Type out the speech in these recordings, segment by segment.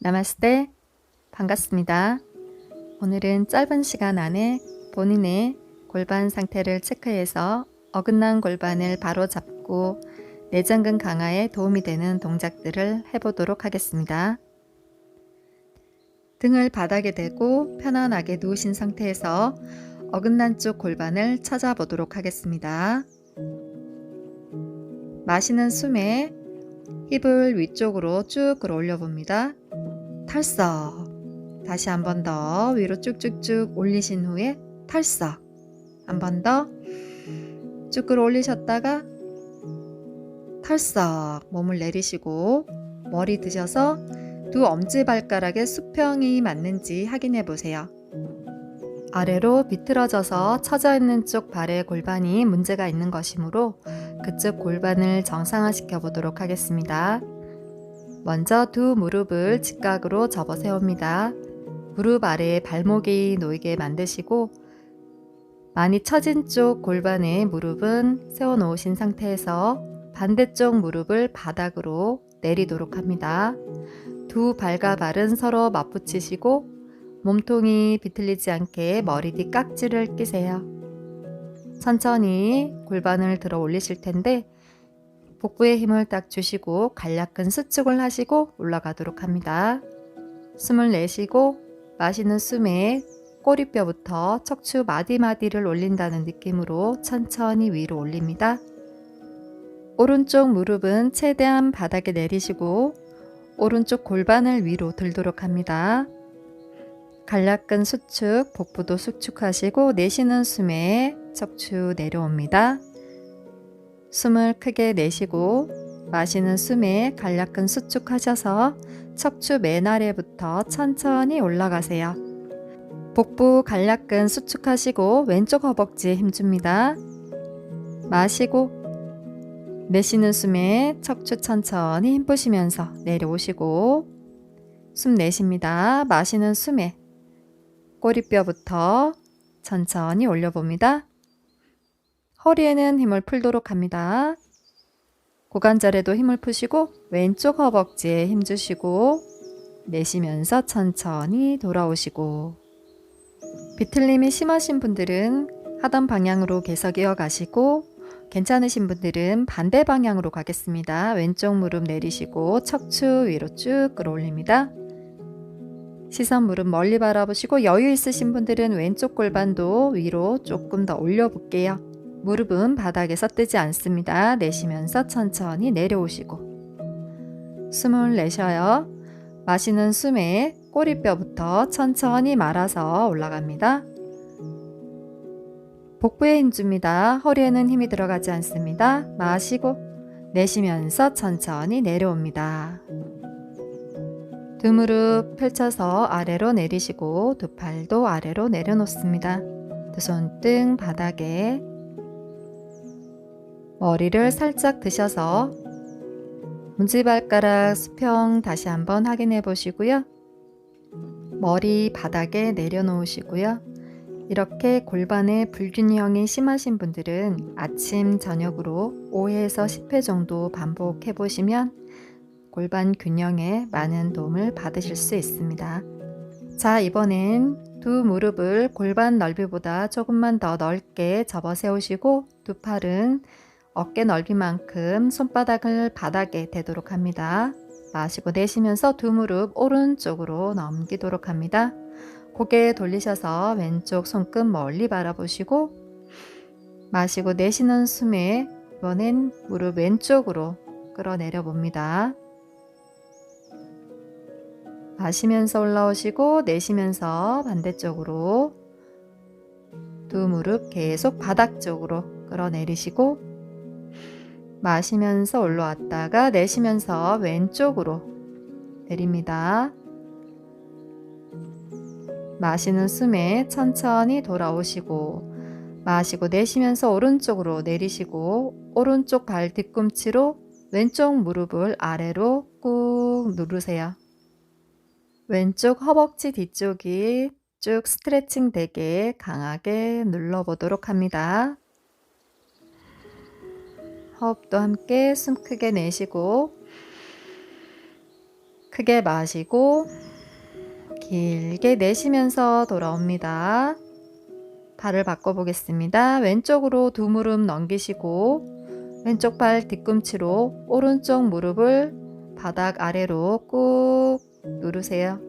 나마스테 반갑습니다. 오늘은 짧은 시간 안에 본인의 골반 상태를 체크해서 어긋난 골반을 바로 잡고 내장근 강화에 도움이 되는 동작들을 해보도록 하겠습니다. 등을 바닥에 대고 편안하게 누우신 상태에서 어긋난 쪽 골반을 찾아보도록 하겠습니다. 마시는 숨에 힙을 위쪽으로 쭉 끌어올려 봅니다. 털썩. 다시 한 번 더 위로 쭉쭉쭉 올리신 후에 털썩. 한번 더 쭉 끌어 올리셨다가 털썩 몸을 내리시고 머리 드셔서 두 엄지발가락의 수평이 맞는지 확인해 보세요. 아래로 비틀어져서 처져 있는 쪽 발의 골반이 문제가 있는 것이므로 그쪽 골반을 정상화시켜 보도록 하겠습니다. 먼저 두 무릎을 직각으로 접어 세웁니다. 무릎 아래에 발목이 놓이게 만드시고 많이 처진 쪽 골반의 무릎은 세워 놓으신 상태에서 반대쪽 무릎을 바닥으로 내리도록 합니다. 두 발과 발은 서로 맞붙이시고 몸통이 비틀리지 않게 머리 뒤 깍지를 끼세요. 천천히 골반을 들어 올리실 텐데 복부에 힘을 딱 주시고 간략한 수축을 하시고 올라가도록 합니다. 숨을 내쉬고 마시는 숨에 꼬리뼈부터 척추 마디마디를 올린다는 느낌으로 천천히 위로 올립니다. 오른쪽 무릎은 최대한 바닥에 내리시고 오른쪽 골반을 위로 들도록 합니다. 간략한 수축, 복부도 수축하시고 내쉬는 숨에 척추 내려옵니다. 숨을 크게 내쉬고 마시는 숨에 간략한 수축하셔서 척추 맨 아래부터 천천히 올라가세요. 복부 간략한 수축하시고 왼쪽 허벅지에 힘줍니다. 마시고 내쉬는 숨에 척추 천천히 힘 푸시면서 내려오시고 숨 내쉽니다. 마시는 숨에 꼬리뼈부터 천천히 올려봅니다. 허리에는 힘을 풀도록 합니다. 고관절에도 힘을 푸시고 왼쪽 허벅지에 힘 주시고 내쉬면서 천천히 돌아오시고 비틀림이 심하신 분들은 하던 방향으로 계속 이어가시고 괜찮으신 분들은 반대 방향으로 가겠습니다. 왼쪽 무릎 내리시고 척추 위로 쭉 끌어올립니다. 시선 무릎 멀리 바라보시고 여유 있으신 분들은 왼쪽 골반도 위로 조금 더 올려볼게요. 무릎은 바닥에서 뜨지 않습니다. 내쉬면서 천천히 내려오시고 숨을 내쉬어요. 마시는 숨에 꼬리뼈부터 천천히 말아서 올라갑니다. 복부에 힘 줍니다. 허리에는 힘이 들어가지 않습니다. 마시고 내쉬면서 천천히 내려옵니다. 두 무릎 펼쳐서 아래로 내리시고 두 팔도 아래로 내려놓습니다. 두 손등 바닥에 머리를 살짝 드셔서 문지발가락 수평 다시 한번 확인해 보시고요. 머리 바닥에 내려놓으시고요. 이렇게 골반에 불균형이 심하신 분들은 아침, 저녁으로 5회에서 10회 정도 반복해 보시면 골반 균형에 많은 도움을 받으실 수 있습니다. 자, 이번엔 두 무릎을 골반 넓이보다 조금만 더 넓게 접어 세우시고 두 팔은 어깨 넓이만큼 손바닥을 바닥에 대도록 합니다. 마시고 내쉬면서 두 무릎 오른쪽으로 넘기도록 합니다. 고개 돌리셔서 왼쪽 손끝 멀리 바라보시고 마시고 내쉬는 숨에 이번엔 무릎 왼쪽으로 끌어내려 봅니다. 마시면서 올라오시고 내쉬면서 반대쪽으로 두 무릎 계속 바닥 쪽으로 끌어내리시고 마시면서 올라왔다가 내쉬면서 왼쪽으로 내립니다. 마시는 숨에 천천히 돌아오시고 마시고 내쉬면서 오른쪽으로 내리시고 오른쪽 발 뒤꿈치로 왼쪽 무릎을 아래로 꾹 누르세요. 왼쪽 허벅지 뒤쪽이 쭉 스트레칭 되게 강하게 눌러보도록 합니다. 호흡도 함께 숨 크게 내쉬고 크게 마시고 길게 내쉬면서 돌아옵니다. 발을 바꿔 보겠습니다. 왼쪽으로 두 무릎 넘기시고 왼쪽 발 뒤꿈치로 오른쪽 무릎을 바닥 아래로 꾹 누르세요.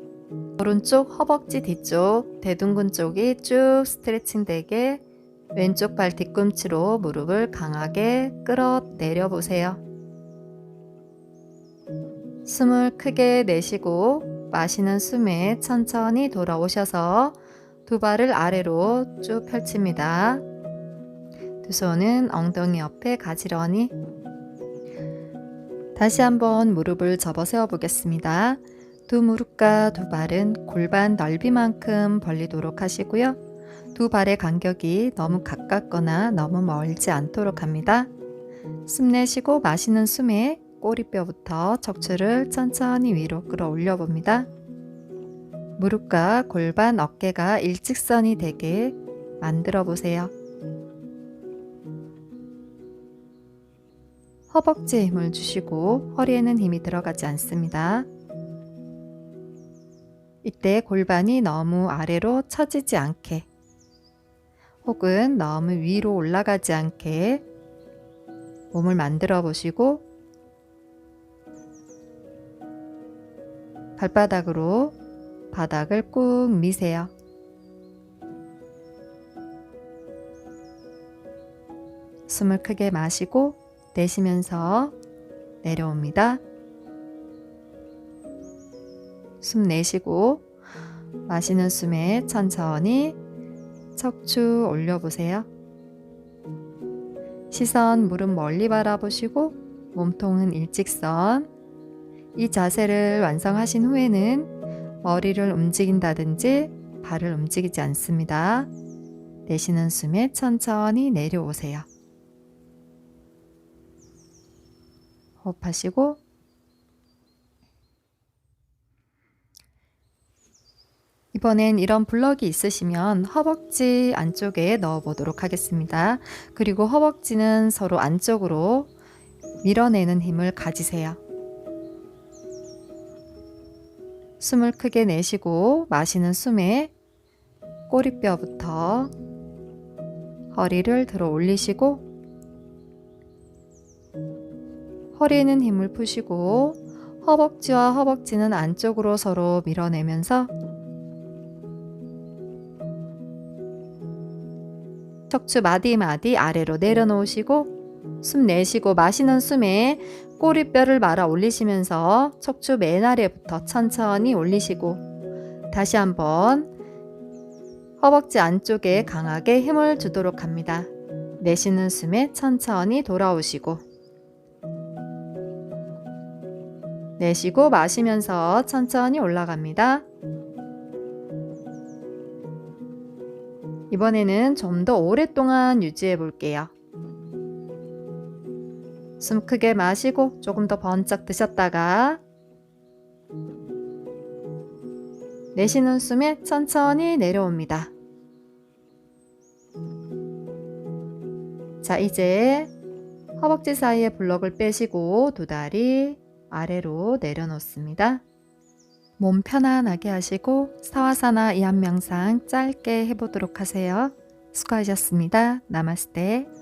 오른쪽 허벅지 뒤쪽 대둔근 쪽이 쭉 스트레칭 되게 왼쪽 발 뒤꿈치로 무릎을 강하게 끌어 내려 보세요. 숨을 크게 내쉬고 마시는 숨에 천천히 돌아오셔서 두 발을 아래로 쭉 펼칩니다. 두 손은 엉덩이 옆에 가지런히 다시 한번 무릎을 접어 세워 보겠습니다. 두 무릎과 두 발은 골반 넓이만큼 벌리도록 하시고요. 두 발의 간격이 너무 가깝거나 너무 멀지 않도록 합니다. 숨 내쉬고 마시는 숨에 꼬리뼈부터 척추를 천천히 위로 끌어올려 봅니다. 무릎과 골반 어깨가 일직선이 되게 만들어 보세요. 허벅지에 힘을 주시고 허리에는 힘이 들어가지 않습니다. 이때 골반이 너무 아래로 처지지 않게 혹은 너무 위로 올라가지 않게 몸을 만들어 보시고 발바닥으로 바닥을 꾹 미세요. 숨을 크게 마시고 내쉬면서 내려옵니다. 숨 내쉬고 마시는 숨에 천천히 척추 올려보세요. 시선 무릎 멀리 바라보시고 몸통은 일직선. 이 자세를 완성하신 후에는 머리를 움직인다든지 발을 움직이지 않습니다. 내쉬는 숨에 천천히 내려오세요. 호흡하시고 이번엔 이런 블럭이 있으시면 허벅지 안쪽에 넣어 보도록 하겠습니다. 그리고 허벅지는 서로 안쪽으로 밀어내는 힘을 가지세요. 숨을 크게 내쉬고 마시는 숨에 꼬리뼈부터 허리를 들어 올리시고 허리에는 힘을 푸시고 허벅지와 허벅지는 안쪽으로 서로 밀어내면서 척추 마디마디 아래로 내려놓으시고 숨 내쉬고 마시는 숨에 꼬리뼈를 말아 올리시면서 척추 맨 아래부터 천천히 올리시고 다시 한번 허벅지 안쪽에 강하게 힘을 주도록 합니다. 내쉬는 숨에 천천히 돌아오시고 내쉬고 마시면서 천천히 올라갑니다. 이번에는 좀 더 오랫동안 유지해 볼게요. 숨 크게 마시고 조금 더 번쩍 드셨다가 내쉬는 숨에 천천히 내려옵니다. 자, 이제 허벅지 사이에 블럭을 빼시고 두 다리 아래로 내려놓습니다. 몸 편안하게 하시고 사와사나 이한 명상 짧게 해보도록 하세요. 수고하셨습니다. 나마스테.